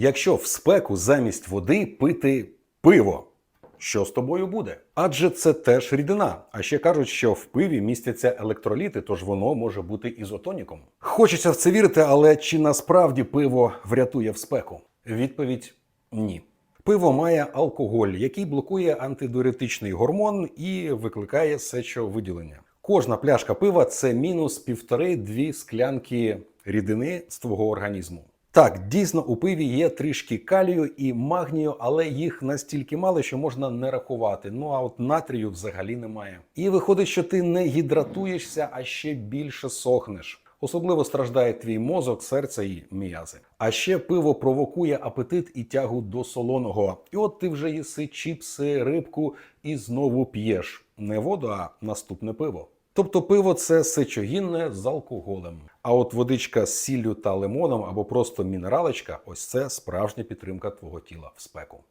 Якщо в спеку замість води пити пиво, що з тобою буде? Адже це теж рідина. А ще кажуть, що в пиві містяться електроліти, тож воно може бути ізотоніком. Хочеться в це вірити, але чи насправді пиво врятує в спеку? Відповідь ні. Пиво має алкоголь, який блокує антидуретичний гормон і викликає сечовиділення. Кожна пляшка пива це мінус півтори-дві склянки рідини з твого організму. Так, дійсно, у пиві є трішки калію і магнію, але їх настільки мало, що можна не рахувати. Ну а от натрію взагалі немає. І виходить, що ти не гідратуєшся, а ще більше сохнеш. Особливо страждає твій мозок, серце і м'язи. А ще пиво провокує апетит і тягу до солоного. І от ти вже їси чіпси, рибку і знову п'єш не воду, а наступне пиво. Тобто пиво це сечогінне з алкоголем. А от водичка з сіллю та лимоном або просто мінералочка ось це справжня підтримка твого тіла в спеку.